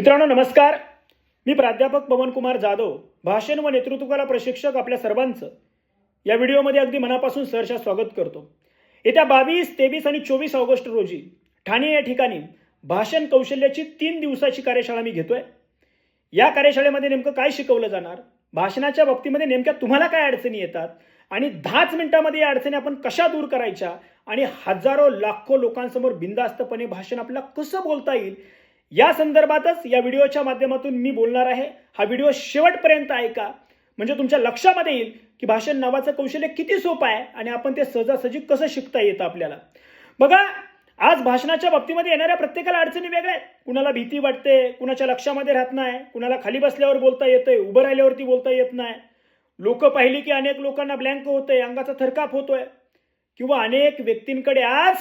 मित्रांनो नमस्कार. मी प्राध्यापक पवनकुमार जाधव भाषण व नेतृत्वकला प्रशिक्षक आपल्या सर्वांचं. या व्हिडिओमध्ये अगदी मनापासून सहर्षा स्वागत करतो. येत्या बावीस तेवीस आणि चोवीस ऑगस्ट रोजी ठाणे या ठिकाणी भाषण कौशल्याची तीन दिवसाची कार्यशाळा मी घेतोय. या कार्यशाळेमध्ये नेमकं काय शिकवलं जाणार? भाषणाच्या बाबतीमध्ये नेमक्या तुम्हाला काय अडचणी येतात? आणि दहाच मिनिटामध्ये या अडचणी आपण कशा दूर करायच्या? आणि हजारो लाखो लोकांसमोर बिंदास्तपणे भाषण आपल्याला कसं बोलता येईल? या संदर्भातच या व्हिडिओच्या माध्यमातून मी बोलणार आहे. हा व्हिडिओ शेवटपर्यंत ऐका. म्हणजे तुमच्या लक्षामध्ये येईल की भाषण नावाचं कौशल्य किती सोपं आहे आणि आपण ते सहजासहजी कसं शिकता येतं आपल्याला. बघा आज भाषणाच्या बाबतीमध्ये येणाऱ्या प्रत्येकाला अडचणी वेगळ्या आहेत. कुणाला भीती वाटते कुणाच्या लक्षामध्ये राहत नाही कुणाला खाली बसल्यावर बोलता येतंय उभं राहिल्यावरती बोलता येत नाही. लोक पाहिली की अनेक लोकांना ब्लँक होतंय अंगाचा थरकाप होतोय. किंवा अनेक व्यक्तींकडे आज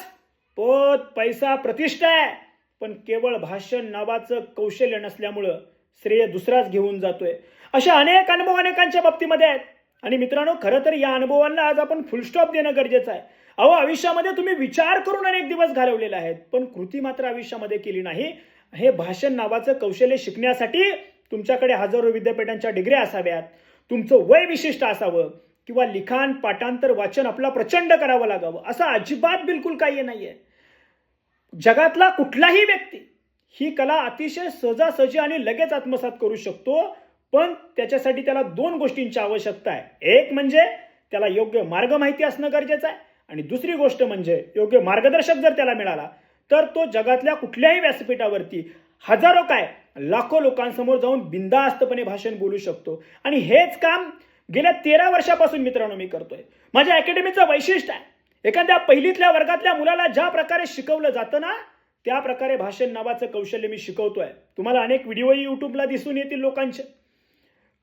पद पैसा प्रतिष्ठा आहे. पण केवळ भाषण नावाचं कौशल्य नसल्यामुळं श्रेय दुसराच घेऊन जातोय. अशा अनेक अनुभव अनेकांच्या बाबतीमध्ये आहेत. आणि मित्रांनो खरं तर या अनुभवांना आज आपण फुलस्टॉप देणं गरजेचं आहे. अहो आयुष्यामध्ये तुम्ही विचार करून अनेक दिवस घालवलेले आहेत. पण कृती मात्र आयुष्यामध्ये केली नाही. हे भाषण नावाचं कौशल्य शिकण्यासाठी तुमच्याकडे हजारो विद्यापीठांच्या डिग्र्या असाव्यात. तुमचं वय विशिष्ट असावं. किंवा लिखाण पाठांतर वाचन आपला प्रचंड करावं लागावं. असं अजिबात बिलकुल काही नाहीये. जगातला कुठलाही व्यक्ती ही कला अतिशय सहजासहजी आणि लगेच आत्मसात करू शकतो पण त्याच्यासाठी त्याला दोन गोष्टींची आवश्यकता आहे. एक म्हणजे त्याला योग्य मार्ग माहिती असणं गरजेचं आहे आणि दुसरी गोष्ट म्हणजे योग्य मार्गदर्शक जर त्याला मिळाला तर तो जगातल्या कुठल्याही व्यासपीठावरती हजारो काय लाखो लोकांसमोर जाऊन बिंदास्तपणे भाषण बोलू शकतो. आणि हेच काम गेल्या तेरा वर्षापासून मित्रांनो मी करतोय. माझ्या अकॅडमीचं वैशिष्ट्य आहे. एखाद्या पहिलीतल्या वर्गातल्या मुलाला ज्या प्रकारे शिकवलं जातं ना त्या प्रकारे भाषण नावाचं कौशल्य मी शिकवतोय. तुम्हाला अनेक व्हिडिओही युट्यूबला दिसून येतील लोकांचे.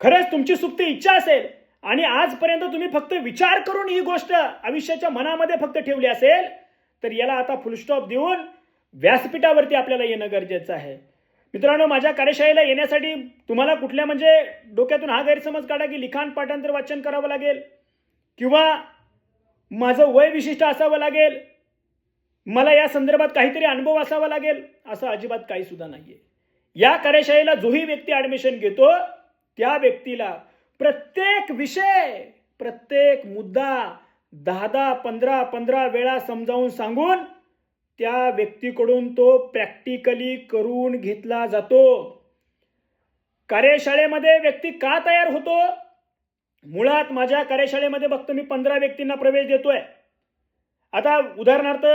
खरंच तुमची सुप्त इच्छा असेल आणि आजपर्यंत तुम्ही फक्त विचार करून ही गोष्ट आयुष्याच्या मनामध्ये फक्त ठेवली असेल तर याला आता फुलस्टॉप देऊन व्यासपीठावरती आपल्याला येणं गरजेचं आहे. मित्रांनो माझ्या कार्यशाळेला येण्यासाठी तुम्हाला कुठल्या म्हणजे डोक्यातून हा गैरसमज काढा की लिखाण पाठांतर वाचन करावं लागेल. किंवा माझं वय विशिष्ट असावं लागेल. मला या संदर्भात काहीतरी अनुभव असावा लागेल असं अजिबात काही सुद्धा नाहीये. या कार्यशाळेला जोही व्यक्ती ऍडमिशन घेतो त्या व्यक्तीला प्रत्येक विषय प्रत्येक मुद्दा दहा दहा पंधरा पंधरा वेळा समजावून सांगून त्या व्यक्तीकडून तो प्रॅक्टिकली करून घेतला जातो. कार्यशाळेमध्ये व्यक्ती का तयार होतो? मुळात माझ्या कार्यशाळेमध्ये फक्त मी पंधरा व्यक्तींना प्रवेश देतोय. आता उदाहरणार्थ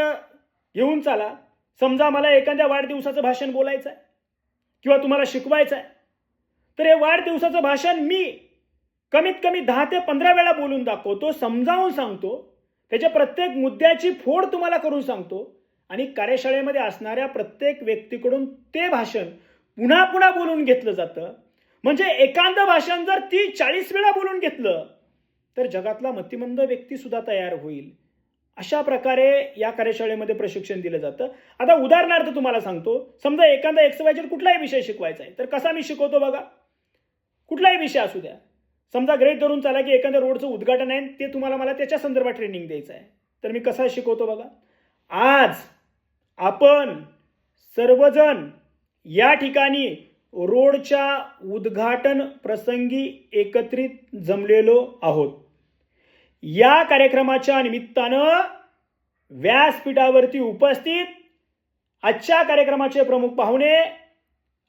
घेऊन चाला. समजा मला एखाद्या वाढदिवसाचं भाषण बोलायचं आहे किंवा तुम्हाला शिकवायचं आहे तर हे वाढदिवसाचं भाषण मी कमीत कमी दहा ते पंधरा वेळा बोलून दाखवतो समजावून सांगतो. त्याच्या प्रत्येक मुद्द्याची फोड तुम्हाला करून सांगतो. आणि कार्यशाळेमध्ये असणाऱ्या प्रत्येक व्यक्तीकडून ते भाषण पुन्हा पुन्हा बोलून घेतलं जातं. म्हणजे एकांत भाषण जर ती चाळीस वेळा बोलून घेतलं तर जगातला मतिमंद व्यक्ती सुद्धा तयार होईल. अशा प्रकारे या कार्यशाळेमध्ये प्रशिक्षण दिलं जातं. आता उदाहरणार्थ तुम्हाला सांगतो. समजा एखादा एक्स वाय कुठलाही विषय शिकवायचा आहे तर कसा मी शिकवतो बघा? कुठलाही विषय असू द्या. समजा ग्रेट धरून चाला की एखाद्या रोडचं उद्घाटन आहे ते तुम्हाला मला त्याच्या संदर्भात ट्रेनिंग द्यायचं आहे. तर मी कसा शिकवतो बघा? आज आपण सर्वजण या ठिकाणी रोडच्या उद्घाटन प्रसंगी एकत्रित जमलेलो आहोत. या कार्यक्रमाच्या निमित्तानं व्यासपीठावरती उपस्थित आजच्या कार्यक्रमाचे प्रमुख पाहुणे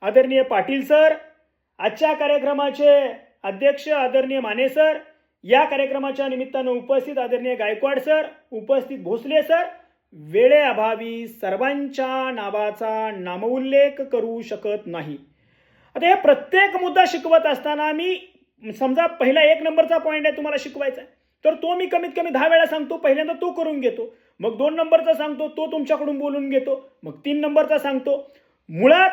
आदरणीय पाटील सर आजच्या कार्यक्रमाचे अध्यक्ष आदरणीय माने सर या कार्यक्रमाच्या निमित्तानं उपस्थित आदरणीय गायकवाड सर उपस्थित भोसले सर वेळेअभावी सर्वांच्या नावाचा नामोल्लेख करू शकत नाही. आता हे प्रत्येक मुद्दा शिकवत असताना मी समजा पहिला एक नंबरचा पॉईंट आहे तुम्हाला शिकवायचा आहे. तर तो मी कमीत कमी दहा वेळा सांगतो पहिल्यांदा तो करून घेतो. मग दोन नंबरचा सांगतो तो तुमच्याकडून बोलून घेतो. मग तीन नंबरचा सांगतो. मुळात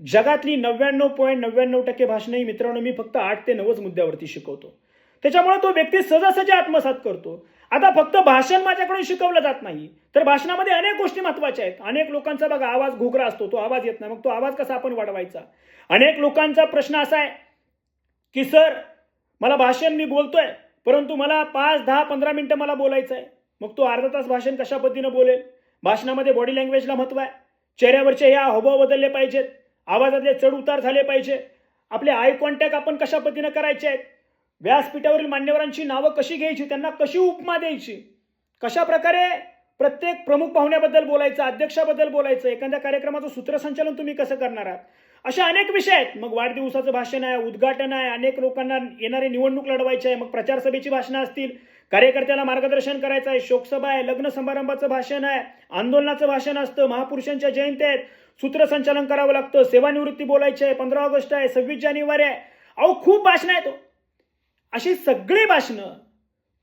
जगातली नव्याण्णव पॉईंट नव्याण्णव टक्के भाषणही मित्रांनो मी फक्त आठ ते नव्वद मुद्द्यावरती शिकवतो. त्याच्यामुळे तो व्यक्ती सहजासहजी आत्मसात करतो. आता फक्त भाषण माझ्याकडून शिकवलं जात नाही. तर भाषणामध्ये अनेक गोष्टी महत्त्वाच्या आहेत. अनेक लोकांचा बघा आवाज घोगरा असतो तो आवाज येत नाही. मग तो आवाज कसा आपण वाढवायचा? अनेक लोकांचा प्रश्न असा आहे की सर मला भाषण मी बोलतोय परंतु मला पाच दहा पंधरा मिनिटं मला बोलायचं आहे. मग तो अर्धा तास भाषण कशा पद्धतीनं बोलेल? भाषणामध्ये बॉडी लँग्वेजला महत्त्व आहे. चेहऱ्यावरचे या हावभाव बदलले पाहिजेत. आवाजातले चढ उतार झाले पाहिजे आपले आय कॉन्टॅक्ट आपण कशा पद्धतीनं करायचे आहेत? व्यासपीठावरील मान्यवरांची नावं कशी घ्यायची त्यांना कशी उपमा द्यायची? कशा प्रकारे प्रत्येक प्रमुख पाहुण्याबद्दल बोलायचं अध्यक्षाबद्दल बोलायचं एखाद्या कार्यक्रमाचं सूत्रसंचालन तुम्ही कसं करणार आहात? असे अनेक विषय आहेत. मग वाढदिवसाचं भाषण आहे उद्घाटन आहे अनेक लोकांना येणारी निवडणूक लढवायची आहे मग प्रचार सभेची भाषणं असतील कार्यकर्त्याला मार्गदर्शन करायचं आहे शोकसभा आहे लग्न समारंभाचं भाषण आहे आंदोलनाचं भाषण असतं महापुरुषांच्या जयंत्या आहेत सूत्रसंचालन करावं लागतं सेवानिवृत्ती बोलायची आहे पंधरा ऑगस्ट आहे सव्वीस जानेवारी आहे. अहो खूप भाषणं आहेत. अशी सगळी भाषणं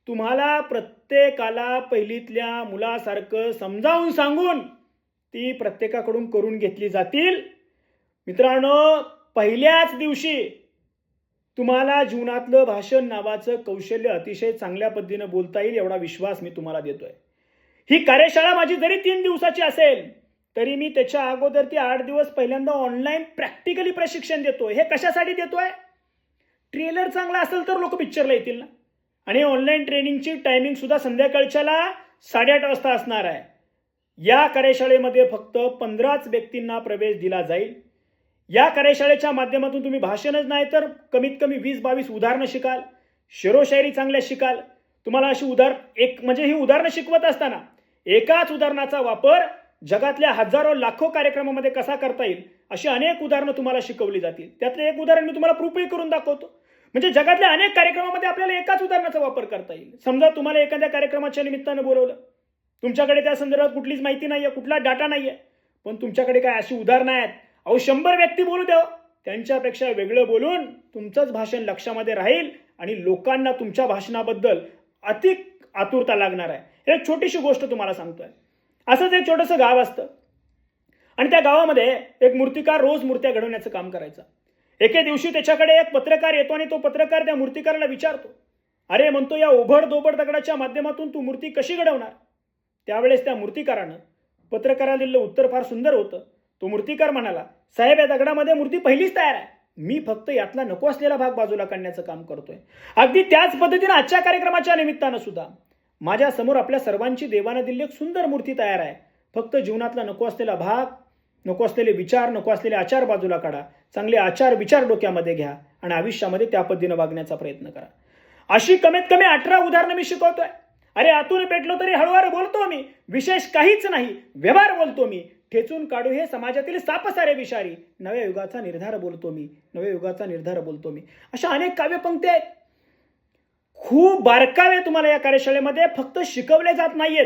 तुम्हाला प्रत्येकाला पहिलीतल्या मुलासारखं समजावून सांगून ती प्रत्येकाकडून करून घेतली जातील. मित्रांनो पहिल्याच दिवशी तुम्हाला जीवनातलं भाषण नावाचं कौशल्य अतिशय चांगल्या पद्धतीनं बोलता येईल एवढा विश्वास मी तुम्हाला देतोय. ही कार्यशाळा माझी जरी तीन दिवसाची असेल तरी मी त्याच्या अगोदर ती आठ दिवस पहिल्यांदा ऑनलाईन प्रॅक्टिकली प्रशिक्षण देतोय. हे कशासाठी देतोय? ट्रेलर चांगला असेल तर लोक पिक्चरला येतील ना. आणि ऑनलाईन ट्रेनिंगची टायमिंग सुद्धा संध्याकाळच्याला साडेआठ वाजता असणार आहे. या कार्यशाळेमध्ये फक्त पंधराच व्यक्तींना प्रवेश दिला जाईल. या कार्यशाळेच्या माध्यमातून तुम्ही भाषणच नाही तर कमीत कमी वीस बावीस उदाहरणं शिकाल. शेरोशायरी चांगल्या शिकाल. तुम्हाला अशी उदाहरण एक म्हणजे ही उदाहरणं शिकवत असताना एकाच उदाहरणाचा वापर जगातल्या हजारो लाखो कार्यक्रमामध्ये कसा करता येईल अशी अनेक उदाहरणं तुम्हाला शिकवली जातील. त्यातलं एक उदाहरण मी तुम्हाला प्रूफही करून दाखवतो. म्हणजे जगातल्या अनेक कार्यक्रमामध्ये आपल्याला एकाच उदाहरणाचा वापर करता येईल. समजा तुम्हाला एखाद्या कार्यक्रमाच्या निमित्तानं बोलवलं. तुमच्याकडे त्या संदर्भात कुठलीच माहिती नाहीये कुठला डाटा नाहीये. पण तुमच्याकडे काय अशी उदाहरणं आहेत? अहो शंभर व्यक्ती बोलू द्या. त्यांच्यापेक्षा वेगळं बोलून तुमचंच भाषण लक्षामध्ये राहील आणि लोकांना तुमच्या भाषणाबद्दल अधिक आतुरता लागणार आहे. एक छोटीशी गोष्ट तुम्हाला सांगतोय. असंच एक छोटंसं गाव असतं. आणि त्या गावामध्ये एक मूर्तिकार रोज मूर्त्या घडवण्याचं काम करायचा. एके दिवशी त्याच्याकडे एक पत्रकार येतो आणि तो पत्रकार त्या मूर्तिकाराला विचारतो अरे म्हणतो या उभड दोबड दगडाच्या माध्यमातून तू मूर्ती कशी घडवणार? त्यावेळेस त्या मूर्तिकारानं पत्रकाराला दिलेलं उत्तर फार सुंदर होतं. तो मूर्तिकार म्हणाला साहेब या दगडामध्ये मूर्ती पहिलीच तयार आहे. मी फक्त यातला नको असलेला भाग बाजूला काढण्याचं काम करतोय. अगदी त्याच पद्धतीनं आजच्या कार्यक्रमाच्या निमित्तानं सुद्धा माझ्यासमोर आपल्या सर्वांची देवानं दिलेली एक सुंदर मूर्ती तयार आहे. फक्त जीवनातला नको असलेला भाग नको असलेले विचार नको असलेले आचार बाजूला काढा. चांगले आचार विचार डोक्यामध्ये घ्या आणि आयुष्यामध्ये त्या पद्धतीनं वागण्याचा प्रयत्न करा. अशी कमीत कमी अठरा उदाहरणं मी शिकवतोय. अरे आतून पेटलो तरी हळूवार बोलतो मी. विशेष काहीच नाही. व्यवहार बोलतो मी. ठेचून काढू हे समाजातील सापसारे विषारी. नव्या युगाचा निर्धार बोलतो मी. नव्या युगाचा निर्धार बोलतो मी. अशा अनेक काव्यपंक्ती आहेत. खूप बारकावे तुम्हाला या कार्यशाळेमध्ये फक्त शिकवले जात नाहीयेत.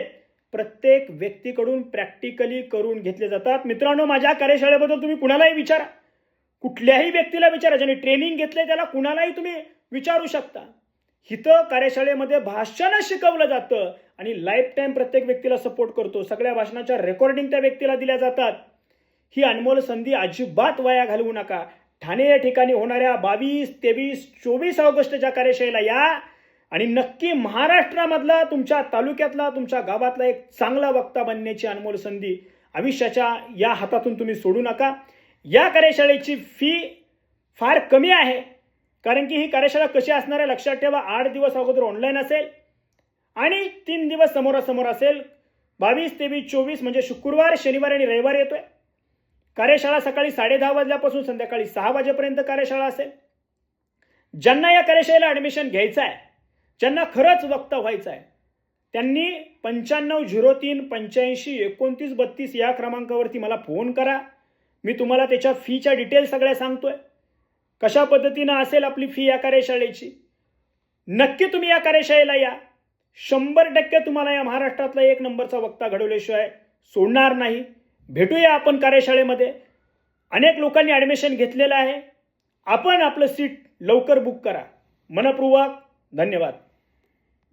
प्रत्येक व्यक्तीकडून प्रॅक्टिकली करून घेतले जातात. मित्रांनो माझ्या कार्यशाळेबद्दल तुम्ही कुणालाही विचारा. कुठल्याही व्यक्तीला विचारा ज्याने ट्रेनिंग घेतले त्याला कुणालाही तुम्ही विचारू शकता. हिथं कार्यशाळेमध्ये भाषण शिकवलं जातं आणि लाईफ टाईम प्रत्येक व्यक्तीला सपोर्ट करतो. सगळ्या भाषणाच्या रेकॉर्डिंग त्या व्यक्तीला दिल्या जातात. ही अनमोल संधी अजिबात वाया घालवू नका. ठाणे या ठिकाणी होणाऱ्या बावीस तेवीस चोवीस ऑगस्टच्या कार्यशाळेला या. आणि नक्की महाराष्ट्रामधला तुमच्या तालुक्यातला तुमच्या गावातला एक चांगला वक्ता बनण्याची अनमोल संधी आयुष्याच्या या हातातून तुम्ही सोडू नका. या कार्यशाळेची फी फार कमी आहे कारण की ही कार्यशाळा कशी असणार आहे लक्षात ठेवा आठ दिवस अगोदर ऑनलाईन असेल आणि तीन दिवस समोरासमोर असेल. बावीस तेवीस चोवीस म्हणजे शुक्रवार शनिवार आणि रविवार येतोय. कार्यशाळा सकाळी साडे दहा वाजल्यापासून संध्याकाळी सहा वाजेपर्यंत कार्यशाळा असेल. ज्यांना या कार्यशाळेला ॲडमिशन घ्यायचं आहे ज्यांना खरंच वक्ता व्हायचं आहे. त्यांनी पंच्याण्णव झिरो तीन पंच्याऐंशी एकोणतीस बत्तीस या क्रमांकावरती मला फोन करा. मी तुम्हाला त्याच्या फीच्या डिटेल्स सगळ्या सांगतोय. कशा पद्धतीनं असेल आपली फी या कार्यशाळेची? नक्की तुम्ही या कार्यशाळेला या. शंभर टक्के तुम्हाला या महाराष्ट्रातला एक नंबरचा वक्ता घडवल्याशिवाय सोडणार नाही. भेटूया आपण कार्यशाळेमध्ये. अनेक लोकांनी ॲडमिशन घेतलेलं आहे. आपण आपलं सीट लवकर बुक करा. मनपूर्वक धन्यवाद.